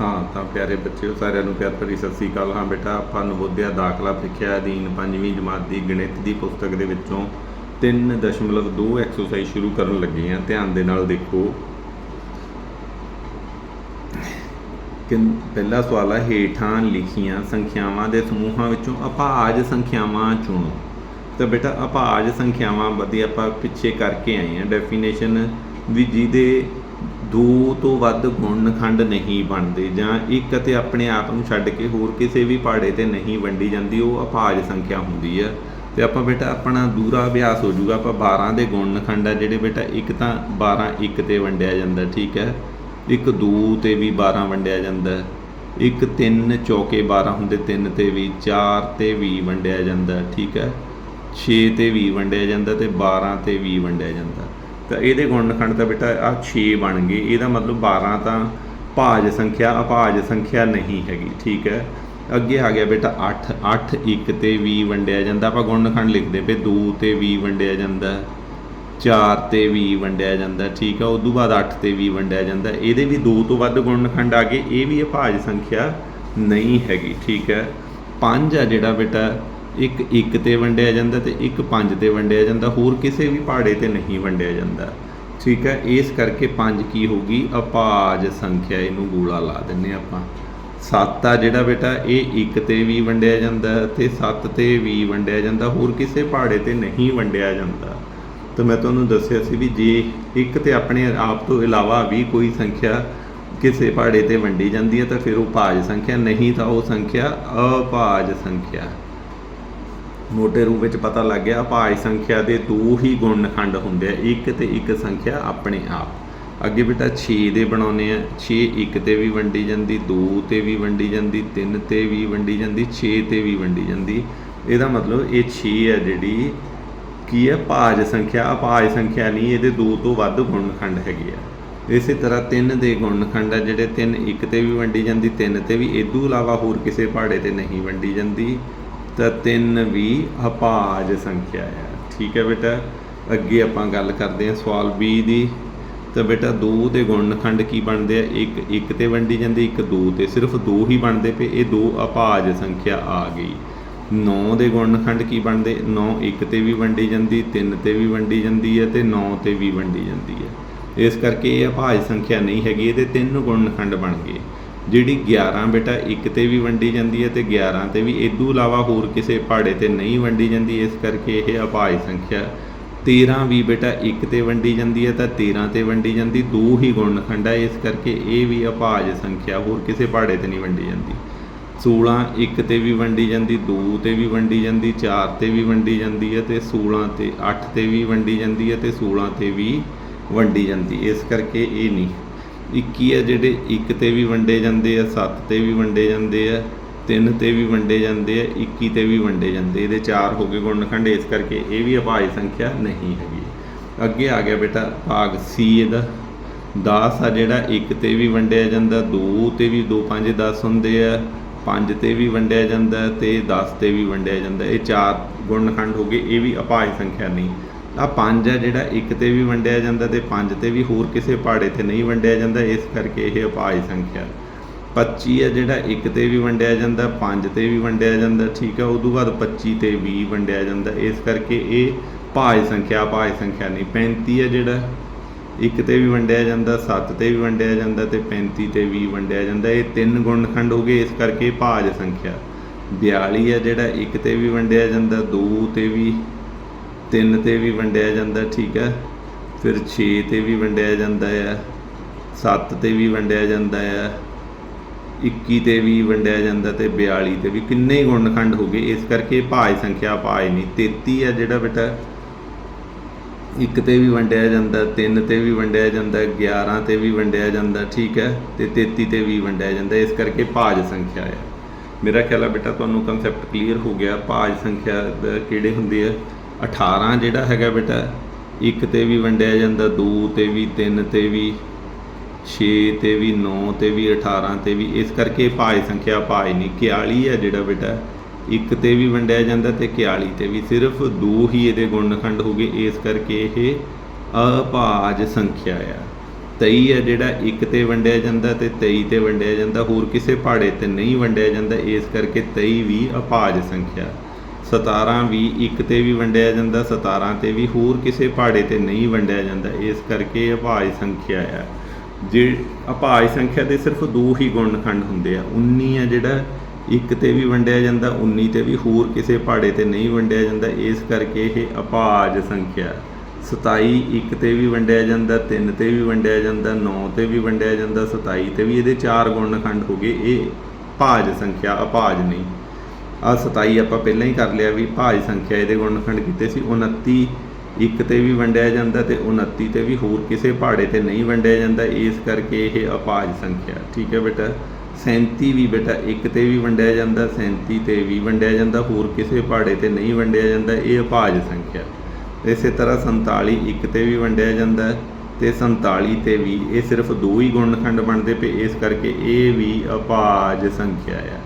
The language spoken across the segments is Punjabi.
ਹਾਂ, ਤਾਂ ਪਿਆਰੇ ਬੱਚਿਓ, ਸਾਰਿਆਂ ਨੂੰ ਪਿਆਰ ਭਰੀ ਸਤਿ ਸ੍ਰੀ ਅਕਾਲ। ਹਾਂ ਬੇਟਾ, ਆਪਾਂ ਨਵੋਦਿਆ ਦਾਖਲਾ ਪ੍ਰੀਖਿਆ ਅਧੀਨ ਪੰਜਵੀਂ ਜਮਾਤ ਦੀ ਗਣਿਤ ਦੀ ਪੁਸਤਕ ਦੇ ਵਿੱਚੋਂ 3.2 ਐਕਸਰਸਾਈਜ਼ ਸ਼ੁਰੂ ਕਰਨ ਲੱਗੇ ਹਾਂ। ਧਿਆਨ ਦੇ ਨਾਲ ਦੇਖੋ। ਕਿ, ਪਹਿਲਾ ਸਵਾਲ ਹੈ ਹੇਠਾਂ ਲਿਖੀਆਂ ਸੰਖਿਆਵਾਂ ਦੇ ਸਮੂਹਾਂ ਵਿੱਚੋਂ ਅਪਾਜ ਸੰਖਿਆਵਾਂ ਚੁਣੋ। ਤਾਂ ਬੇਟਾ, ਅਪਾਜ ਸੰਖਿਆਵਾਂ ਵਧੀ ਆਪਾਂ ਪਿੱਛੇ ਕਰਕੇ ਆਏ ਹਾਂ। ਡੈਫੀਨੇਸ਼ਨ ਵੀ ਜਿਹਦੇ ਦੋ ਤੋਂ ਵੱਧ ਗੁਣਨਖੰਡ ਨਹੀਂ ਬਣਦੇ ਜਾਂ ਇੱਕ ਅਤੇ ਆਪਣੇ ਆਪ ਨੂੰ ਛੱਡ ਕੇ ਹੋਰ ਕਿਸੇ ਵੀ ਪਹਾੜੇ ਤੇ ਨਹੀਂ ਵੰਡੀ ਜਾਂਦੀ, ਉਹ ਅਪਾਜ ਸੰਖਿਆ ਹੁੰਦੀ ਹੈ। ਤੇ ਆਪਾਂ ਬੇਟਾ ਆਪਣਾ ਦੂਰਾ ਅਭਿਆਸ ਹੋ ਜਾਊਗਾ, ਆਪਾਂ 12 ਦੇ ਗੁਣਨਖੰਡ ਆ ਜਿਹੜੇ ਬੇਟਾ ਇੱਕ ਤਾਂ 12 ਇੱਕ ਤੇ ਵੰਡਿਆ ਜਾਂਦਾ, ਠੀਕ ਹੈ? ਇੱਕ 2 ਤੇ ਵੀ 12 ਵੰਡਿਆ ਜਾਂਦਾ, ਇੱਕ 3 ਚੌਕੇ 12 ਹੁੰਦੇ 3 ਤੇ ਵੀ 4 ਤੇ ਵੀ ਵੰਡਿਆ ਜਾਂਦਾ, ਠੀਕ ਹੈ? 6 ਤੇ ਵੀ ਵੰਡਿਆ ਜਾਂਦਾ ਤੇ 12 ਤੇ ਵੀ ਵੰਡਿਆ ਜਾਂਦਾ। ਤਾਂ ਇਹਦੇ ਗੁਣਨਖੰਡ ਤਾਂ ਬੇਟਾ ਆ 6 ਬਣ ਗਏ। ਇਹਦਾ ਮਤਲਬ 12 ਤਾਂ ਭਾਜ ਸੰਖਿਆ ਅਭਾਜ ਸੰਖਿਆ ਨਹੀਂ ਹੈਗੀ, ਠੀਕ ਹੈ? ਅੱਗੇ ਆ ਗਿਆ ਬੇਟਾ 8 8 1 ਤੇ 20 ਵੰਡਿਆ ਜਾਂਦਾ। ਆਪਾਂ ਗੁਣਨਖੰਡ ਲਿਖਦੇ ਪਏ 2 ਤੇ 20 ਵੰਡਿਆ ਜਾਂਦਾ 4 ਤੇ 20 ਵੰਡਿਆ ਜਾਂਦਾ, ਠੀਕ ਆ ਉਸ ਤੋਂ ਬਾਅਦ 8 ਤੇ 20 ਵੰਡਿਆ ਜਾਂਦਾ। ਇਹਦੇ ਵੀ ਦੋ ਤੋਂ ਵੱਧ ਗੁਣਨਖੰਡ ਆ ਗਏ। ਇਹ ਵੀ ਅਭਾਜ ਸੰਖਿਆ ਨਹੀਂ ਹੈਗੀ, ਠੀਕ ਹੈ? 5 ਆ ਜਿਹੜਾ ਬੇਟਾ ਇੱਕ ਇੱਕ ਤੇ ਵੰਡਿਆ ਜਾਂਦਾ ਤੇ ਇੱਕ ਪੰਜ ਤੇ ਵੰਡਿਆ ਜਾਂਦਾ, ਹੋਰ ਕਿਸੇ ਵੀ ਪਹਾੜੇ ਤੇ ਨਹੀਂ ਵੰਡਿਆ ਜਾਂਦਾ। ਠੀਕ ਹੈ, ਇਸ ਕਰਕੇ ਪੰਜ ਕੀ ਹੋਗੀ ਅਪਾਜ ਸੰਖਿਆ ਇਹਨੂੰ ਗੋਲਾ ਲਾ ਦਿੰਨੇ ਆਪਾਂ। 7 ਆ ਜਿਹੜਾ ਬੇਟਾ, ਇਹ 1 ਤੇ ਵੀ ਵੰਡਿਆ ਜਾਂਦਾ ਤੇ 7 ਤੇ ਵੀ ਵੰਡਿਆ ਜਾਂਦਾ, ਹੋਰ ਕਿਸੇ ਪਹਾੜੇ ਤੇ ਨਹੀਂ ਵੰਡਿਆ ਜਾਂਦਾ। ਤਾਂ ਮੈਂ ਤੁਹਾਨੂੰ ਦੱਸਿਆ ਸੀ ਵੀ ਜੇ ਇੱਕ ਤੇ ਆਪਣੇ ਆਪ ਤੋਂ ਇਲਾਵਾ ਵੀ ਕੋਈ ਸੰਖਿਆ ਕਿਸੇ ਪਹਾੜੇ ਤੇ ਵੰਡੀ ਜਾਂਦੀ ਹੈ, ਤਾਂ ਫਿਰ ਉਹ ਭਾਜ ਸੰਖਿਆ, ਨਹੀਂ ਤਾਂ ਉਹ ਸੰਖਿਆ ਅਭਾਜ ਸੰਖਿਆ। ਮੋਟੇ ਰੂਪ ਵਿੱਚ ਪਤਾ ਲੱਗ ਗਿਆ ਭਾਜ ਸੰਖਿਆ ਦੇ ਦੋ ਹੀ ਗੁਣਨਖੰਡ ਹੁੰਦੇ ਆ, ਇੱਕ ਤੇ ਇੱਕ ਸੰਖਿਆ ਆਪਣੇ ਆਪ। ਅੱਗੇ ਬੇਟਾ 6 ਦੇ ਬਣਾਉਨੇ ਆ 6 1 ਤੇ ਵੀ ਵੰਡੀ ਜਾਂਦੀ 2 ਤੇ ਵੀ ਵੰਡੀ ਜਾਂਦੀ 3 ਤੇ ਵੀ ਵੰਡੀ ਜਾਂਦੀ 6 ਤੇ ਵੀ ਵੰਡੀ ਜਾਂਦੀ। ਇਹਦਾ ਮਤਲਬ ਇਹ 6 ਹੈ ਜਿਹੜੀ ਕੀ ਹੈ ਭਾਜ ਸੰਖਿਆ। ਅਪਾਜ ਸੰਖਿਆ ਨਹੀਂ, ਇਹਦੇ ਦੋ ਤੋਂ ਵੱਧ ਗੁਣਨਖੰਡ ਹੈਗੇ ਆ। ਇਸੇ ਤਰ੍ਹਾਂ 3 ਦੇ ਗੁਣਨਖੰਡ ਆ, ਜਿਹੜੇ 3 1 ਤੇ ਵੀ ਵੰਡੀ ਜਾਂਦੀ 3 ਤੇ ਵੀ ਇਦੋਂ ਇਲਾਵਾ ਹੋਰ ਕਿਸੇ ਪਹਾੜੇ ਤੇ ਨਹੀਂ ਵੰਡੀ ਜਾਂਦੀ। ਤਾਂ 3 ਵੀ ਅਪਾਜ ਸੰਖਿਆ ਆ। ਠੀਕ ਹੈ ਬੇਟਾ? ਅੱਗੇ ਆਪਾਂ ਗੱਲ ਕਰਦੇ ਹਾਂ ਸਵਾਲ 20 ਦੀ। ਤਾਂ ਬੇਟਾ 2 ਦੇ ਗੁਣਨਖੰਡ ਕੀ ਬਣਦੇ ਆ? ਇੱਕ ਇੱਕ ਤੇ ਵੰਡੀ ਜਾਂਦੀ, ਇੱਕ 2 ਤੇ। ਸਿਰਫ 2 ਹੀ ਬਣਦੇ ਪਏ, ਇਹ ਦੋ ਅਪਾਜ ਸੰਖਿਆ ਆ ਗਈ। 9 ਦੇ ਗੁਣਨਖੰਡ ਕੀ ਬਣਦੇ? 9 1 ਤੇ ਵੀ ਵੰਡੀ ਜਾਂਦੀ 3 ਤੇ ਵੀ ਵੰਡੀ ਜਾਂਦੀ ਹੈ ਤੇ 9 ਤੇ ਵੀ ਵੰਡੀ ਜਾਂਦੀ ਹੈ। ਇਸ ਕਰਕੇ ਇਹ ਅਪਾਜ ਸੰਖਿਆ ਨਹੀਂ ਹੈਗੀ, ਇਹਦੇ ਤਿੰਨ ਗੁਣਨਖੰਡ ਬਣ ਗਏ। ਜਿਹੜੀ 11 ਬੇਟਾ, ਇੱਕ ਤੇ ਵੀ ਵੰਡੀ ਜਾਂਦੀ ਹੈ ਤੇ 11 ਤੇ ਵੀ। ਇਦੋਂ ਇਲਾਵਾ ਹੋਰ ਕਿਸੇ ਪਹਾੜੇ ਤੇ ਨਹੀਂ ਵੰਡੀ ਜਾਂਦੀ, ਇਸ ਕਰਕੇ ਇਹ ਅਭਾਜ ਸੰਖਿਆ। 13 ਵੀ ਬੇਟਾ 1 ਤੇ ਵੰਡੀ ਜਾਂਦੀ ਹੈ ਤਾਂ 13 ਤੇ ਵੰਡੀ ਜਾਂਦੀ, ਦੋ ਹੀ ਗੁਣਨਖੰਡ ਹੈ। ਇਸ ਕਰਕੇ ਇਹ ਵੀ ਅਭਾਜ ਸੰਖਿਆ, ਹੋਰ ਕਿਸੇ ਪਹਾੜੇ ਤੇ ਨਹੀਂ ਵੰਡੀ ਜਾਂਦੀ। 16 1 ਤੇ ਵੀ ਵੰਡੀ ਜਾਂਦੀ 2 ਤੇ ਵੀ ਵੰਡੀ ਜਾਂਦੀ 4 ਤੇ ਵੀ ਵੰਡੀ ਜਾਂਦੀ ਹੈ ਤੇ 16 ਤੇ 8 ਤੇ ਵੀ ਵੰਡੀ ਜਾਂਦੀ ਹੈ ਤੇ 16 ਤੇ ਵੀ ਵੰਡੀ ਜਾਂਦੀ। ਇਸ ਕਰਕੇ ਇਹ ਨਹੀਂ। 21 ਆ ਜਿਹੜੇ 1 ਤੇ ਵੀ ਵੰਡੇ ਜਾਂਦੇ ਆ 7 ਤੇ ਵੀ ਵੰਡੇ ਜਾਂਦੇ ਆ 3 ਤੇ ਵੀ ਵੰਡੇ ਜਾਂਦੇ ਆ 21 ਤੇ ਵੀ ਵੰਡੇ ਜਾਂਦੇ ਇਹਦੇ 4 ਹੋ ਗਏ ਗੁਣਨਖੰਡ, ਇਸ ਕਰਕੇ ਇਹ ਵੀ ਅਭਾਜ ਸੰਖਿਆ ਨਹੀਂ ਹੈਗੀ। ਅੱਗੇ ਆ ਗਿਆ ਬੇਟਾ ਭਾਗ C ਇਹਦਾ। 10 ਆ ਜਿਹੜਾ 1 ਤੇ ਵੀ ਵੰਡਿਆ ਜਾਂਦਾ 2 ਤੇ ਵੀ 2 5 10 ਹੁੰਦੇ ਆ 5 ਤੇ ਵੀ ਵੰਡਿਆ ਜਾਂਦਾ ਤੇ 10 ਤੇ ਵੀ ਵੰਡਿਆ ਜਾਂਦਾ। ਇਹ ਚਾਰ ਗੁਣਨਖੰਡ ਹੋ ਗਏ, ਇਹ ਵੀ ਅਭਾਜ ਸੰਖਿਆ ਨਹੀਂ। ਆ ਪੰਜ ਹੈ ਜਿਹੜਾ ਇੱਕ ਤੇ ਵੀ ਵੰਡਿਆ ਜਾਂਦਾ ਤੇ ਪੰਜ ਤੇ ਵੀ ਹੋਰ ਕਿਸੇ ਪਹਾੜੇ ਤੇ ਨਹੀਂ ਵੰਡਿਆ ਜਾਂਦਾ ਇਸ ਕਰਕੇ ਇਹ ਅਪਾਜ ਸੰਖਿਆ 25 ਹੈ ਜਿਹੜਾ 1 ਤੇ ਵੀ ਵੰਡਿਆ ਜਾਂਦਾ 5 ਤੇ ਵੀ ਵੰਡਿਆ ਜਾਂਦਾ ਠੀਕ ਹੈ ਉਦੋਂ ਬਾਅਦ 25 ਤੇ ਵੀ ਵੰਡਿਆ ਜਾਂਦਾ ਇਸ ਕਰਕੇ ਇਹ ਭਾਜ ਸੰਖਿਆ ਭਾਜ ਸੰਖਿਆ ਨਹੀਂ 35 ਹੈ ਜਿਹੜਾ 1 ਤੇ ਵੀ ਵੰਡਿਆ ਜਾਂਦਾ 7 ਤੇ ਵੀ ਵੰਡਿਆ ਜਾਂਦਾ ਤੇ 35 ਤੇ ਵੀ ਵੰਡਿਆ ਜਾਂਦਾ ਇਹ ਤਿੰਨ ਗੁਣਨਖੰਡ ਹੋ ਗਏ ਇਸ ਕਰਕੇ ਇਹ ਭਾਜ ਸੰਖਿਆ 42 ਹੈ ਜਿਹੜਾ 1 ਤੇ ਵੀ ਵੰਡਿਆ ਜਾਂਦਾ 2 ਤੇ ਵੀ 3 ਤੇ ਵੀ ਵੰਡਿਆ ਜਾਂਦਾ, ਠੀਕ ਹੈ। ਫਿਰ 6 ਤੇ ਵੀ ਵੰਡਿਆ ਜਾਂਦਾ ਆ। 7 ਤੇ ਵੀ ਵੰਡਿਆ ਜਾਂਦਾ ਆ। 21 ਤੇ ਵੀ ਵੰਡਿਆ ਜਾਂਦਾ ਤੇ 42 ਤੇ ਵੀ। ਕਿੰਨੇ ਹੀ ਗੁਣਨਖੰਡ ਹੋ ਗਏ? ਇਸ ਕਰਕੇ ਇਹ ਭਾਜ ਸੰਖਿਆ ਭਾਜ ਨਹੀਂ। 33 ਆ ਜਿਹੜਾ ਬੇਟਾ। ਇੱਕ ਤੇ ਵੀ ਵੰਡਿਆ ਜਾਂਦਾ 3 ਤੇ ਵੀ ਵੰਡਿਆ ਜਾਂਦਾ 11 ਤੇ ਵੀ ਵੰਡਿਆ ਜਾਂਦਾ, ਠੀਕ ਹੈ। ਤੇ 33 ਤੇ ਵੀ ਵੰਡਿਆ ਜਾਂਦਾ। ਇਸ ਕਰਕੇ ਭਾਜ ਸੰਖਿਆ ਆ। ਮੇਰਾ ਖਿਆਲ ਆ ਬੇਟਾ, ਤੁਹਾਨੂੰ ਕਨਸੈਪਟ ਕਲੀਅਰ ਹੋ ਗਿਆ। ਭਾਜ ਸੰਖਿਆ ਦਾ ਕਿਹੜੇ ਹੁੰਦੇ ਆ? 18 ਜਿਹੜਾ ਹੈਗਾ ਬੇਟਾ, ਇੱਕ ਤੇ ਵੀ ਵੰਡਿਆ ਜਾਂਦਾ 2 ਤੇ ਵੀ 3 ਤੇ ਵੀ 6 ਤੇ ਵੀ 9 ਤੇ ਵੀ 18 ਤੇ ਵੀ, ਇਸ ਕਰਕੇ ਭਾਜ ਸੰਖਿਆ ਭਾਜ ਨਹੀਂ 41 ਹੈ ਜਿਹੜਾ ਬੇਟਾ, ਇੱਕ ਤੇ ਵੀ ਵੰਡਿਆ ਜਾਂਦਾ ਤੇ 41 ਤੇ ਵੀ, ਸਿਰਫ ਦੋ ਹੀ ਇਹਦੇ ਗੁਣਨਖੰਡ ਹੋ ਗਏ, ਇਸ ਕਰਕੇ ਇਹ ਅਭਾਜ ਸੰਖਿਆ ਆ। 23 ਹੈ ਜਿਹੜਾ, ਇੱਕ ਤੇ ਵੰਡਿਆ ਜਾਂਦਾ ਤੇ 23 ਤੇ ਵੰਡਿਆ ਜਾਂਦਾ, ਹੋਰ ਕਿਸੇ ਪਹਾੜੇ ਤੇ ਨਹੀਂ ਵੰਡਿਆ ਜਾਂਦਾ, ਇਸ ਕਰਕੇ 23 ਵੀ ਅਭਾਜ ਸੰਖਿਆ। 17 ਵੀ ਇੱਕ ਤੇ ਵੀ ਵੰਡਿਆ ਜਾਂਦਾ 17 ਤੇ ਵੀ ਹੋਰ ਕਿਸੇ ਪਹਾੜੇ ਤੇ ਨਹੀਂ ਵੰਡਿਆ ਜਾਂਦਾ। ਇਸ ਕਰਕੇ ਇਹ ਅਭਾਜ ਸੰਖਿਆ ਆ। ਜੇ ਅਭਾਜ ਸੰਖਿਆ ਦੇ ਸਿਰਫ ਦੋ ਹੀ ਗੁਣਖੰਡ ਹੁੰਦੇ ਆ। 19 ਆ ਜਿਹੜਾ ਇੱਕ ਤੇ ਵੀ ਵੰਡਿਆ ਜਾਂਦਾ 19 ਤੇ ਵੀ ਹੋਰ ਕਿਸੇ ਪਹਾੜੇ ਤੇ ਨਹੀਂ ਵੰਡਿਆ ਜਾਂਦਾ। ਇਸ ਕਰਕੇ ਇਹ ਅਭਾਜ ਸੰਖਿਆ 27 ਇੱਕ ਤੇ ਵੀ ਵੰਡਿਆ ਜਾਂਦਾ 3 ਤੇ ਵੀ ਵੰਡਿਆ ਜਾਂਦਾ 9 ਤੇ ਵੀ ਵੰਡਿਆ ਜਾਂਦਾ 27 ਤੇ ਵੀ ਇਹਦੇ ਚਾਰ ਗੁਣਖੰਡ ਹੋ ਗਏ। ਇਹ ਭਾਜ ਸੰਖਿਆ ਅਭਾਜ ਨਹੀਂ। ਆ 27 ਆਪਾਂ ਪਹਿਲਾਂ ਹੀ ਕਰ ਲਿਆ ਵੀ ਭਾਜ ਸੰਖਿਆ ਇਹਦੇ ਗੁਣਖੰਡ ਕੀਤੇ ਸੀ 29 ਇੱਕ ਤੇ ਵੀ ਵੰਡਿਆ ਜਾਂਦਾ ਤੇ 29 ਤੇ ਵੀ ਹੋਰ ਕਿਸੇ ਪਹਾੜੇ ਤੇ ਨਹੀਂ ਵੰਡਿਆ ਜਾਂਦਾ, ਇਸ ਕਰਕੇ ਇਹ ਅਪਾਜ ਸੰਖਿਆ। ਠੀਕ ਹੈ ਬੇਟਾ? 37 ਵੀ ਬੇਟਾ, ਇੱਕ ਤੇ ਵੀ ਵੰਡਿਆ ਜਾਂਦਾ 37 ਤੇ ਵੀ ਵੰਡਿਆ ਜਾਂਦਾ, ਹੋਰ ਕਿਸੇ ਪਹਾੜੇ ਤੇ ਨਹੀਂ ਵੰਡਿਆ ਜਾਂਦਾ, ਇਹ ਅਪਾਜ ਸੰਖਿਆ। ਇਸੇ ਤਰ੍ਹਾਂ 47 ਇੱਕ ਤੇ ਵੀ ਵੰਡਿਆ ਜਾਂਦਾ ਹੈ ਤੇ 47 ਤੇ ਵੀ, ਇਹ ਸਿਰਫ ਦੋ ਹੀ ਗੁਣਖੰਡ ਬਣਦੇ ਪਏ, ਇਸ ਕਰਕੇ ਇਹ ਵੀ ਅਪਾਜ ਸੰਖਿਆ ਆ।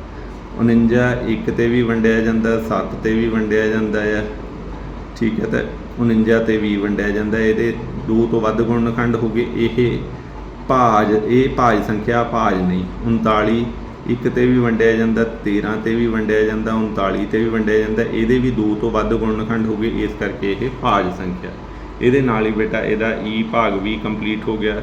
49 ਇੱਕ ਤੇ ਵੀ ਵੰਡਿਆ ਜਾਂਦਾ 7 ਤੇ ਵੀ ਵੰਡਿਆ ਜਾਂਦਾ ਆ। ਠੀਕ ਹੈ ਤਾਂ 49 ਤੇ ਵੀ ਵੰਡਿਆ ਜਾਂਦਾ, ਇਹਦੇ ਦੋ ਤੋਂ ਵੱਧ ਗੁਣਖੰਡ ਹੋ ਗਏ। ਇਹ ਭਾਜ ਇਹ ਭਾਜ ਸੰਖਿਆ, ਭਾਜ ਨਹੀਂ। 39 ਇੱਕ ਤੇ ਵੀ ਵੰਡਿਆ ਜਾਂਦਾ 13 ਤੇ ਵੀ ਵੰਡਿਆ ਜਾਂਦਾ 39 ਤੇ ਵੀ ਵੰਡਿਆ ਜਾਂਦਾ। ਇਹਦੇ ਵੀ ਦੋ ਤੋਂ ਵੱਧ ਗੁਣਖੰਡ ਹੋ ਗਏ, ਇਸ ਕਰਕੇ ਇਹ ਭਾਜ ਸੰਖਿਆ। ਇਹਦੇ ਨਾਲ ਹੀ ਬੇਟਾ, ਇਹਦਾ ਈ ਭਾਗ ਵੀ ਕੰਪਲੀਟ ਹੋ ਗਿਆ।